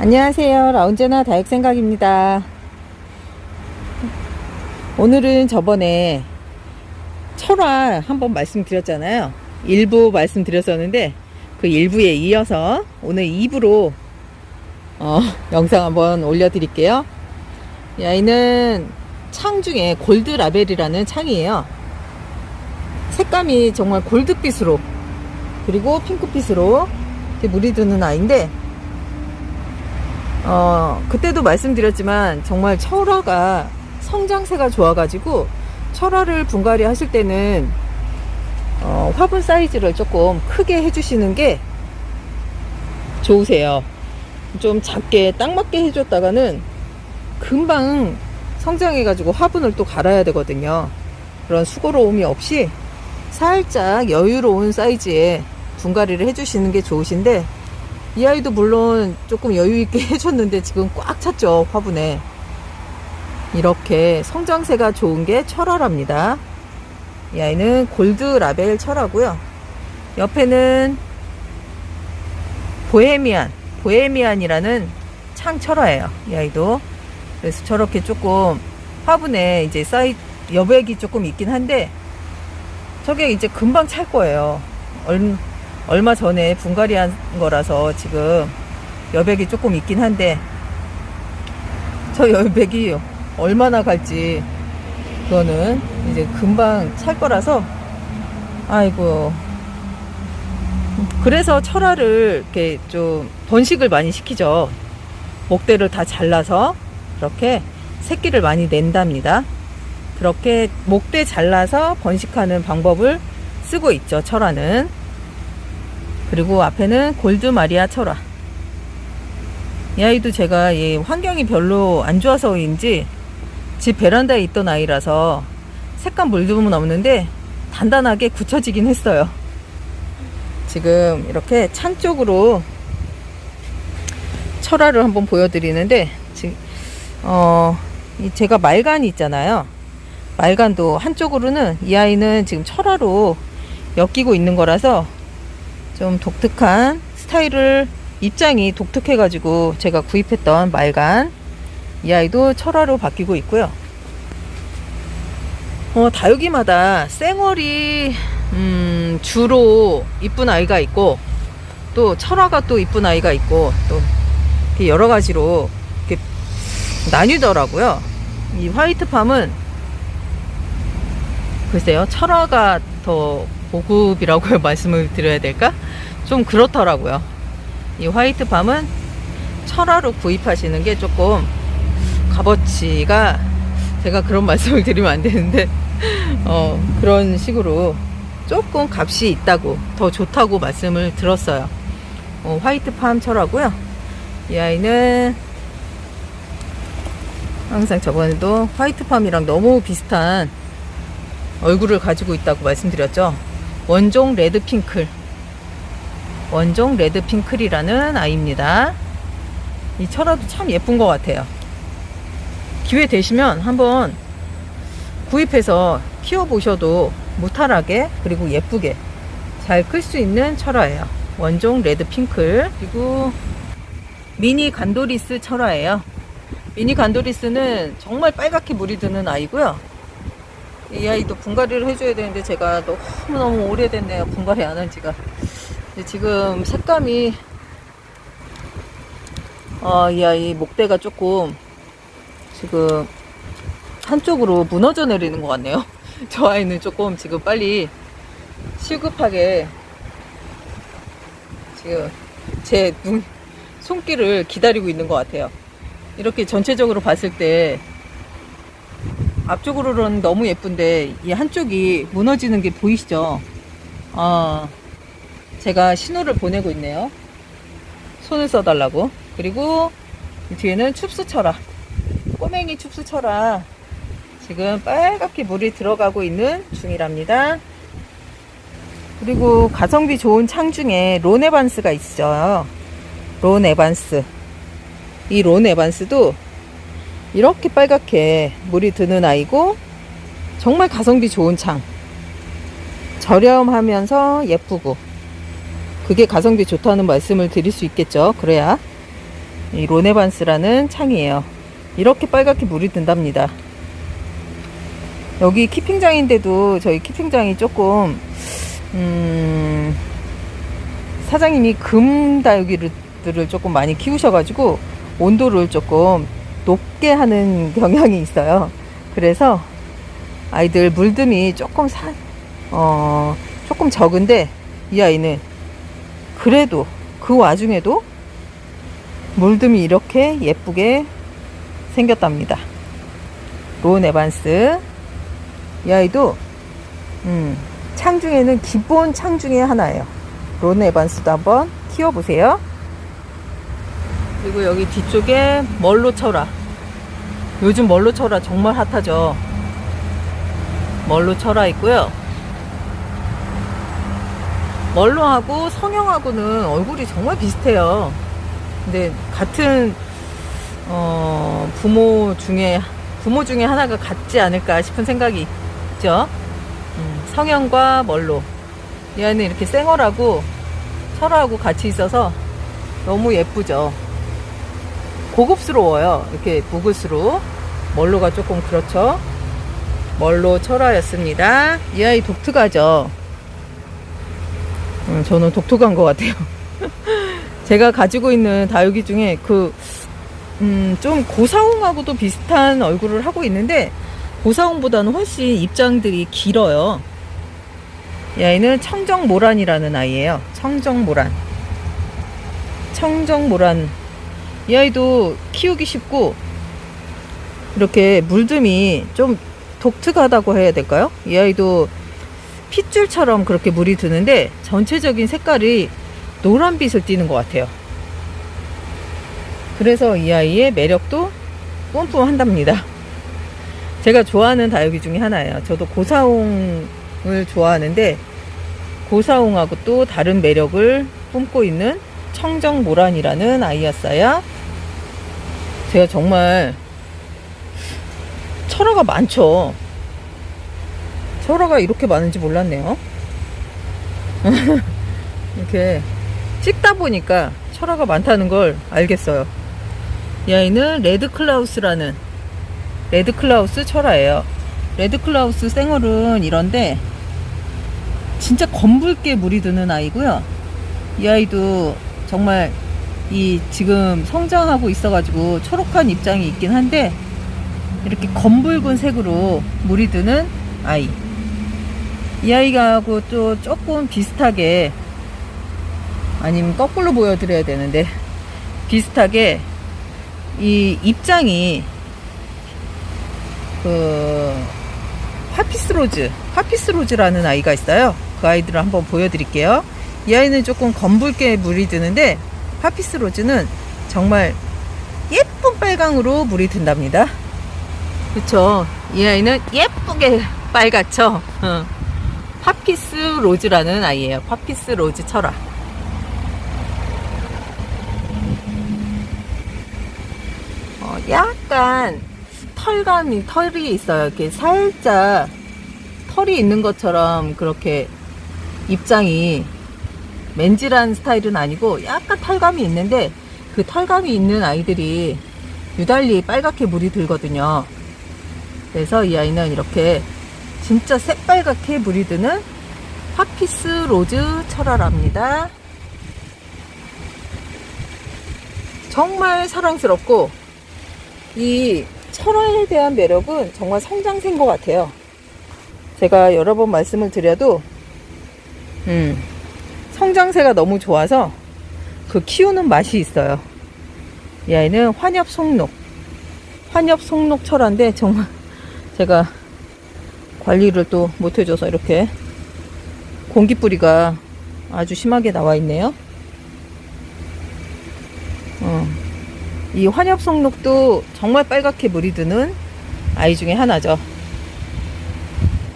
안녕하세요. 라운제나 다육생각입니다. 오늘은 저번에 철화 한번 말씀드렸잖아요. 일부 말씀드렸었는데 그 일부에 이어서 오늘 2부로 어, 영상 한번 올려드릴게요. 이 아이는 창 중에 골드 라벨이라는 창이에요. 색감이 정말 골드빛으로 그리고 핑크빛으로 이렇게 물이 드는 아이인데 어, 그때도 말씀드렸지만 정말 철화가 성장세가 좋아가지고 철화를 분갈이 하실 때는 어, 화분 사이즈를 조금 크게 해주시는 게 좋으세요. 좀 작게 딱 맞게 해줬다가는 금방 성장해가지고 화분을 또 갈아야 되거든요. 그런 수고로움이 없이 살짝 여유로운 사이즈의 분갈이를 해주시는 게 좋으신데 이 아이도 물론 조금 여유 있게 해줬는데 지금 꽉 찼죠 화분에. 이렇게 성장세가 좋은 게 철화랍니다. 이 아이는 골드 라벨 철화고요. 옆에는 보헤미안 보헤미안이라는 창 철화예요 이 아이도. 그래서 저렇게 조금 화분에 이제 사이 여백이 조금 있긴 한데 저게 이제 금방 찰 거예요. 얼, 얼마 전에 분갈이 한 거라서 지금 여백이 조금 있긴 한데 저 여백이 얼마나 갈지 그거는 이제 금방 찰 거라서 아이고. 그래서 철화를 이렇게 좀 번식을 많이 시키죠. 목대를 다 잘라서 그렇게 새끼를 많이 낸답니다. 그렇게 목대 잘라서 번식하는 방법을 쓰고 있죠 철화는 그리고 앞에는 골드 마리아 철화. 이 아이도 제가 이 환경이 별로 안 좋아서인지 집 베란다에 있던 아이라서 색감 물듬은 없는데 단단하게 굳혀지긴 했어요. 지금 이렇게 창 쪽으로 철화를 한번 보여드리는데 지금 어, 이 제가 말간이 있잖아요. 말간도 한쪽으로는 이 아이는 지금 철화로 엮이고 있는 거라서 좀 독특한 스타일을 입장이 독특해가지고 제가 구입했던 말간 이 아이도 철화로 바뀌고 있고요. 어, 다육이마다 쌩얼이 음, 주로 이쁜 아이가 있고 또 철화가 또 이쁜 아이가 있고 또 여러 가지로 이렇게 나뉘더라고요. 이 화이트팜은 글쎄요 철화가 더 고급이라고 말씀을 드려야 될까? 좀 그렇더라고요. 이 화이트팜은 철화로 구입하시는 게 조금 값어치가 제가 그런 말씀을 드리면 안 되는데 어, 그런 식으로 조금 값이 있다고 더 좋다고 말씀을 들었어요. 어, 화이트 팜 철화고요. 이 아이는 항상 저번에도 화이트 팜이랑 너무 비슷한 얼굴을 가지고 있다고 말씀드렸죠. 원종 레드핑클 원종 레드핑클이라는 아이입니다. 이 철화도 참 예쁜 것 같아요. 기회 되시면 한번 구입해서 키워보셔도 무탈하게 그리고 예쁘게 잘 클 수 있는 철화예요. 원종 레드핑클 그리고 미니 간도리스 철화예요. 미니 간도리스는 정말 빨갛게 물이 드는 아이고요. 이 아이도 분갈이를 해줘야 되는데 제가 너무너무 오래됐네요. 분갈이 안 한 지가. 지금 색감이 어, 이 아이 목대가 조금 지금 한쪽으로 무너져 내리는 것 같네요. 저 아이는 조금 지금 빨리 시급하게 지금 제 눈, 손길을 기다리고 있는 것 같아요. 이렇게 전체적으로 봤을 때 앞쪽으로는 너무 예쁜데 이 한쪽이 무너지는 게 보이시죠? 아, 제가 신호를 보내고 있네요. 손을 써달라고. 그리고 이 뒤에는 춥수철화. 꼬맹이 춥수철화. 지금 빨갛게 물이 들어가고 있는 중이랍니다. 그리고 가성비 좋은 창 중에 론 에반스가 있어요. 론 에반스. 이 론 에반스도 이렇게 빨갛게 물이 드는 아이고 정말 가성비 좋은 창. 저렴하면서 예쁘고 그게 가성비 좋다는 말씀을 드릴 수 있겠죠. 그래야 이 로네반스라는 창이에요. 이렇게 빨갛게 물이 든답니다. 여기 키핑장인데도 저희 키핑장이 조금 음, 사장님이 금 다육이들을 조금 많이 키우셔가지고 온도를 조금 높게 하는 경향이 있어요. 그래서 아이들 물듬이 조금 사, 어, 조금 적은데 이 아이는 그래도 그 와중에도 물듬이 이렇게 예쁘게 생겼답니다. 론 에반스. 이 아이도, 음, 창 중에는 기본 창 중에 하나예요. 론 에반스도 한번 키워보세요. 그리고 여기 뒤쪽에 멀로 철화. 요즘 멀로 철화 정말 핫하죠. 멀로 철화 있고요. 멀로하고 성형하고는 얼굴이 정말 비슷해요. 근데 같은 어, 부모 중에 부모 중에 하나가 같지 않을까 싶은 생각이 있죠. 음, 성형과 멀로 이 아이는 이렇게 쌩얼하고 철하고 같이 있어서 너무 예쁘죠. 고급스러워요. 이렇게 묵을수록 멀로가 조금 그렇죠. 멀로 철화였습니다. 이 아이 독특하죠. 음, 저는 독특한 것 같아요. 제가 가지고 있는 다육이 중에 그, 음, 좀 고사홍하고도 비슷한 얼굴을 하고 있는데, 고사홍보다는 훨씬 입장들이 길어요. 이 아이는 청정모란이라는 아이예요. 청정모란. 청정모란. 이 아이도 키우기 쉽고, 이렇게 물듬이 좀 독특하다고 해야 될까요? 이 아이도 핏줄처럼 그렇게 물이 드는데 전체적인 색깔이 노란빛을 띠는 것 같아요. 그래서 이 아이의 매력도 뿜뿜한답니다. 제가 좋아하는 다육이 중에 하나예요. 저도 고사홍을 좋아하는데 고사홍하고 또 다른 매력을 뿜고 있는 청정모란이라는 아이였어요. 제가 정말 철화가 많죠. 철화가 이렇게 많은지 몰랐네요. 이렇게 찍다 보니까 철화가 많다는 걸 알겠어요. 이 아이는 레드 클라우스라는 레드 클라우스 철화예요. 레드 클라우스 생얼은 이런데 진짜 검붉게 물이 드는 아이고요. 이 아이도 정말 이 지금 성장하고 있어가지고 초록한 입장이 있긴 한데 이렇게 검붉은 색으로 물이 드는 아이. 이 아이하고 또 조금 비슷하게 아니면 거꾸로 보여드려야 되는데 비슷하게 이 입장이 그 파피스로즈 파피스로즈라는 아이가 있어요 그 아이들을 한번 보여드릴게요 이 아이는 조금 검붉게 물이 드는데 파피스 로즈는 정말 예쁜 빨강으로 물이 든답니다. 그쵸? 이 아이는 예쁘게 빨갛죠? 어. 파피스 로즈라는 아이예요. 파피스 로즈 철화 어, 약간 털감이 털이 있어요. 이렇게 살짝 털이 있는 것처럼 그렇게 입장이 맨질한 스타일은 아니고 약간 털감이 있는데 그 털감이 있는 아이들이 유달리 빨갛게 물이 들거든요. 그래서 이 아이는 이렇게 진짜 새빨갛게 물이 드는 파피스 로즈 철화랍니다. 정말 사랑스럽고 이 철화에 대한 매력은 정말 성장세인 것 같아요. 제가 여러 번 말씀을 드려도, 음, 성장세가 너무 좋아서 그 키우는 맛이 있어요. 이 아이는 환엽 송록. 환엽 송록 철화인데 정말 제가 관리를 또 못해줘서 이렇게 공기뿌리가 아주 심하게 나와 있네요. 어. 이 환엽송록도 정말 빨갛게 물이 드는 아이 중에 하나죠.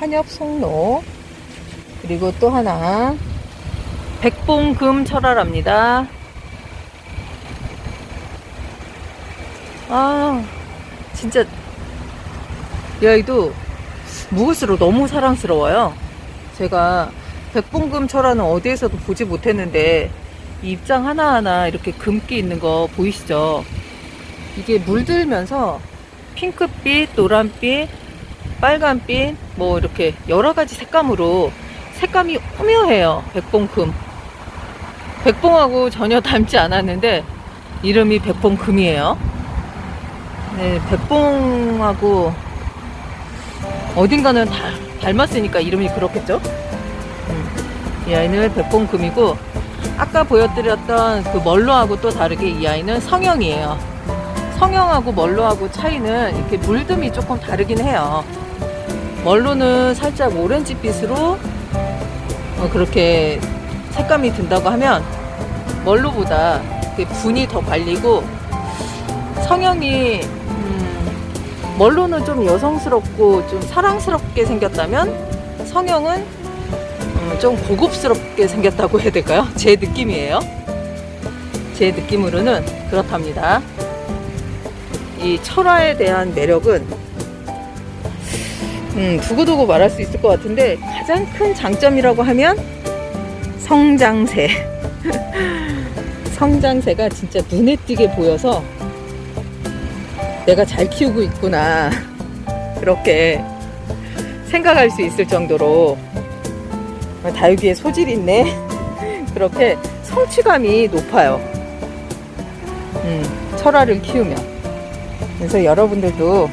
환엽송록. 그리고 또 하나. 백봉금 철화랍니다. 아, 진짜, 이 아이도 묵을수록 너무 사랑스러워요. 제가 백봉금 철화는 어디에서도 보지 못했는데, 이 입장 하나하나 이렇게 금기 있는 거 보이시죠? 이게 물들면서 핑크빛, 노란빛, 빨간빛, 뭐 이렇게 여러 가지 색감으로 색감이 오묘해요. 백봉금. 백봉하고 전혀 닮지 않았는데 이름이 백봉금이에요. 네, 백봉하고 어딘가는 다 닮았으니까 이름이 그렇겠죠? 음, 이 아이는 백봉금이고 아까 보여드렸던 그 멀로하고 또 다르게 이 아이는 성형이에요. 성형하고 멀로하고 차이는 이렇게 물듬이 조금 다르긴 해요. 멀로는 살짝 오렌지빛으로 어, 그렇게 색감이 든다고 하면 멀로보다 그 분이 더 발리고 성형이 음, 멀로는 좀 여성스럽고 좀 사랑스럽게 생겼다면 성형은 음, 좀 고급스럽게 생겼다고 해야 될까요? 제 느낌이에요. 제 느낌으로는 그렇답니다. 이 철화에 대한 매력은 음, 두고두고 말할 수 있을 것 같은데 가장 큰 장점이라고 하면 성장세. 성장세가 진짜 눈에 띄게 보여서 내가 잘 키우고 있구나. 그렇게 생각할 수 있을 정도로 다육이에 소질이 있네. 그렇게 성취감이 높아요. 음, 철화를 키우면. 그래서 여러분들도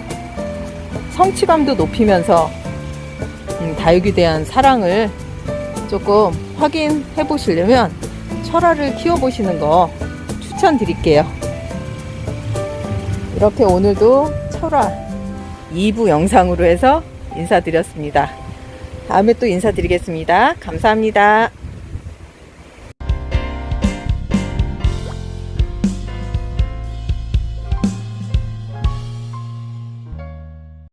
성취감도 높이면서 음, 다육에 대한 사랑을 조금 확인해 보시려면 철화를 키워 보시는 거 추천드릴게요. 이렇게 오늘도 철화 2부 영상으로 해서 인사드렸습니다. 다음에 또 인사드리겠습니다. 감사합니다.